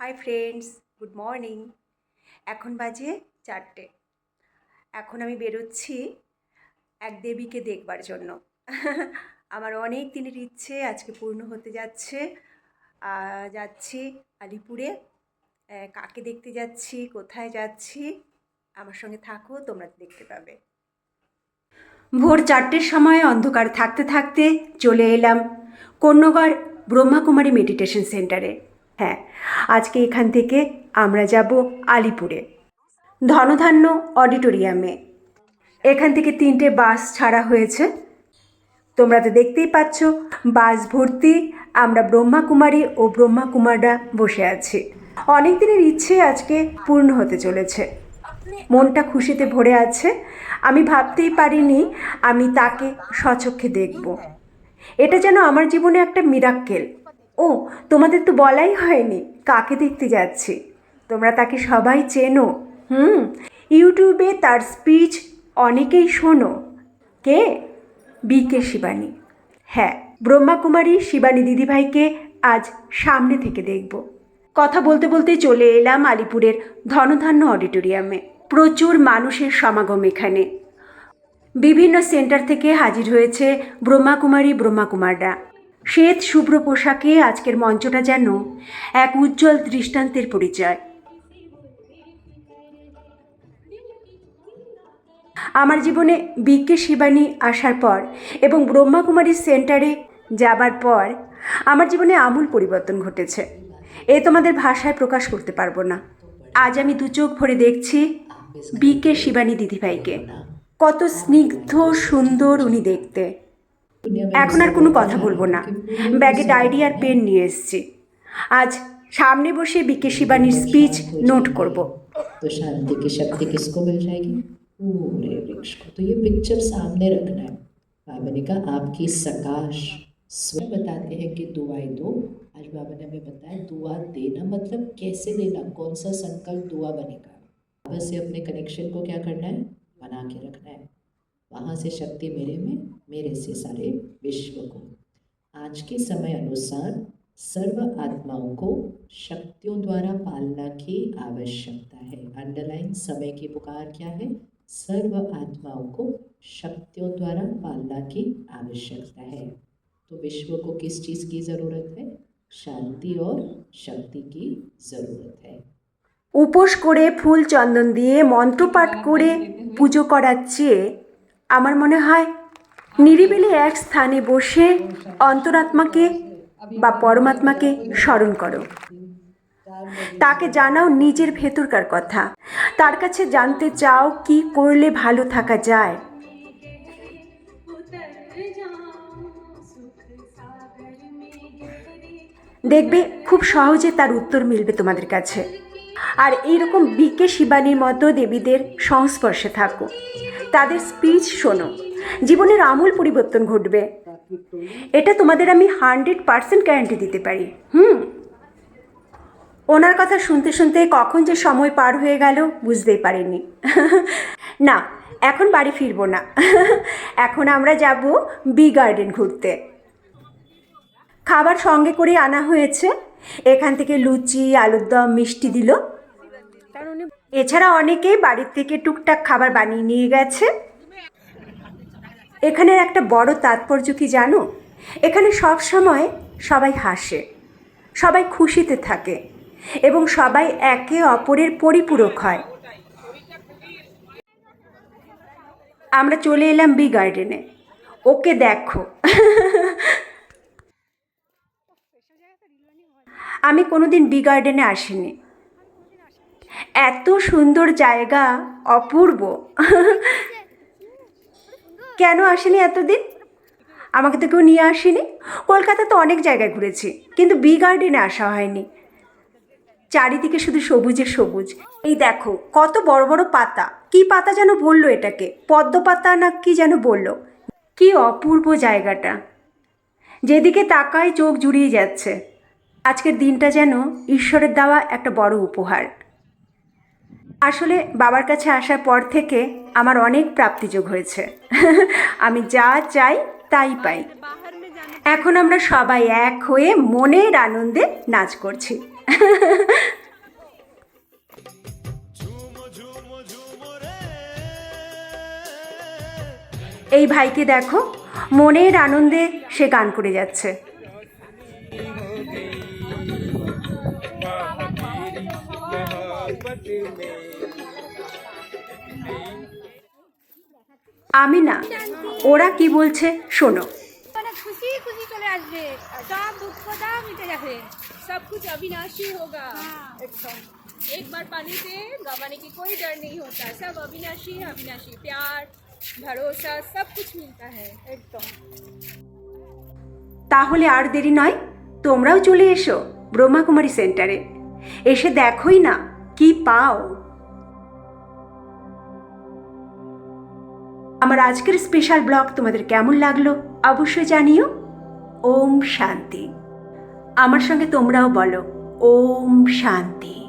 Hi friends, good morning. এখন বাজে চারটে। এখন আমি বেরোচ্ছি এক দেবীকে দেখবার জন্য। আমার অনেক দিনের ইচ্ছে আজকে পূর্ণ হতে যাচ্ছে। যাচ্ছি আলিপুরে। কাকে দেখতে যাচ্ছি, কোথায় যাচ্ছি, আমার সঙ্গে থাকো, তোমরা দেখতে পাবে। ভোর চারটের সময় অন্ধকার থাকতে থাকতে চলে এলাম কন্যগড় ব্রহ্মাকুমারী মেডিটেশন সেন্টারে। হ্যাঁ আজকে এখান থেকে আমরা যাব আলিপুরে। ধনধান্য অডিটোরিয়ামে। এখান থেকে তিনটে বাস ছাড়া হয়েছে। তোমরা তো দেখতেই পাচ্ছ, বাস ভর্তি, আমরা ব্রহ্মাকুমারী ও ব্রহ্মাকুমাররা বসে আছি। অনেক দিনের ইচ্ছে আজকে পূর্ণ হতে চলেছে। মনটা খুশিতে ভরে আছে। আমি ভাবতেই পারিনি আমি তাকে সচক্ষে দেখব। এটা যেন আমার জীবনে একটা মিরাক্কেল ও, তোমাদের তো বলাই হয়নি। কাকে দেখতে যাচ্ছি? তোমরা তাকে সবাই চেনো। হুম, ইউটিউবে তার স্পিচ অনেকেই শোনো। কে? B K Shivani. হ্যাঁ ব্রহ্মাকুমারী শিবানী দিদিভাইকে আজ সামনে থেকে দেখব। কথা বলতে বলতে চলে এলাম আলিপুরের ধনধান্য অডিটোরিয়ামে। প্রচুর মানুষের সমাগম এখানে। বিভিন্ন সেন্টার থেকে হাজির হয়েছে ব্রহ্মাকুমারী ব্রহ্মাকুমাররা। শ্বেত শুভ্র পোশাকে আজকের মঞ্চটা যেন এক উজ্জ্বল দৃষ্টান্তের পরিচয়। আমার জীবনে বিকে শিবানী আসার পর এবং ব্রহ্মাকুমারী সেন্টারে যাবার পর আমার জীবনে আমূল পরিবর্তন ঘটেছে। এ তোমাদের ভাষায় প্রকাশ করতে পারব না। আজ আমি দু চোখ ভরে দেখছি বিকে শিবানী দিদিভাইকে। কত স্নিগ্ধ সুন্দর উনি দেখতে। এখন আর কোনো কথা বলবো না ব্যাগে ডায়েরি আর পেন নিয়ে এসেছি আজ সামনে বসে বিকে শিবানীর স্পিচ নোট করব तो शांति की शक्ति किसको मिल जाएगी पूरे वृक्ष को तो ये पिक्चर सामने रखना है बाबा ने कहा आपकी सकाश स्वयं बताते हैं कि दुआएं दो आज बाबा ने हमें बताया दुआ देना मतलब कैसे देना कौन सा संकल्प दुआ बनेगा बाबा से अपने कनेक्शन को क्या करना है बना के रखना है वहाँ से शक्ति मेरे में मेरे से सारे विश्व को आज के समय अनुसार सर्व आत्माओं को शक्तियों द्वारा पालना की आवश्यकता है अंडरलाइन समय की पुकार क्या है सर्व आत्माओं को शक्तियों द्वारा पालना की आवश्यकता है तो विश्व को किस चीज़ की ज़रूरत है शांति और शक्ति की ज़रूरत है উপোস করে ফুল চন্দন দিয়ে মন্ত্রপাঠ করে পুজো করার চেয়ে আমার মনে হয় নিরিবিলি এক স্থানে বসে অন্তরাত্মাকে বা পরমাত্মাকে স্মরণ করো। তাকে জানাও নিজের ভেতরকার কথা। তার কাছে জানতে চাও কি করলে ভালো থাকা যায়। দেখবে খুব সহজে তার উত্তর মিলবে তোমাদের কাছে। আর এইরকম বিকে শিবানীর মতো দেবীদের সংস্পর্শে থাকো। তাদের স্পিচ শোনো। জীবনের আমূল পরিবর্তন ঘটবে। এটা তোমাদের আমি হান্ড্রেড পার্সেন্ট গ্যারান্টি দিতে পারি। হুম। ওনার কথা শুনতে শুনতে কখন যে সময় পার হয়ে গেল বুঝতেই পারিনি। না, এখন বাড়ি ফিরবো না। এখন আমরা যাব বি গার্ডেন ঘুরতে। খাবার সঙ্গে করে আনা হয়েছে। এখান থেকে লুচি, আলুর দম, মিষ্টি দিল। এছাড়া অনেকেই বাড়ির থেকে টুকটাক খাবার বানিয়ে নিয়ে গেছে। এখানের একটা বড় তাৎপর্য কি জানো? এখানে সব সময় সবাই হাসে, সবাই খুশিতে থাকে এবং সবাই একে অপরের পরিপূরক হয়। আমরা চলে এলাম বি গার্ডেনে ওকে দেখো। আমি কোনোদিন বি গার্ডেনে আসিনি। এত সুন্দর জায়গা, অপূর্ব। কেন আসেনি এতদিন? আমাকে তো কেউ নিয়ে আসেনি। কলকাতা তো অনেক জায়গায় ঘুরেছি, কিন্তু বি গার্ডেনে আসা হয়নি। চারিদিকে শুধু সবুজে সবুজ। এই দেখো, কত বড় বড় পাতা। কি পাতা যেন বলল এটাকে? পদ্ম পাতা না কি যেন বলল? কি অপূর্ব জায়গাটা। যেদিকে তাকায় চোখ জুড়িয়ে যাচ্ছে। আজকের দিনটা যেন ঈশ্বরের দেওয়া একটা বড় উপহার। আসলে বাবার কাছে আসার পর থেকে আমার অনেক প্রাপ্তিযোগ হয়েছে। আমি যা চাই তাই পাই। এখন আমরা সবাই এক হয়ে মনের আনন্দে নাচ করছি। এই ভাইকে দেখো, মনের আনন্দে সে গান করে যাচ্ছে। আমি না ওরা কি বলছে শোনো মানে খুশি খুশি চলে আসবে সব দুঃখটা মিটে যাবে सब कुछ अविनाशी होगा एकदम एक बार पानी से गंवाने की कोई डर नहीं होता सब अविनाशी है अविनाशी प्यार भरोसा सब कुछ मिलता है एकदम তাহলে আর দেরি নয় তোমরাও চলে এসো ব্রহ্মাকুমারী সেন্টারে এসে দেখোই না কি পাও আমার আজকের স্পেশাল ব্লগ তোমাদের কেমন লাগল অবশ্যই জানিও। ওম শান্তি। আমার সঙ্গে তোমরাও বলো, ওম শান্তি।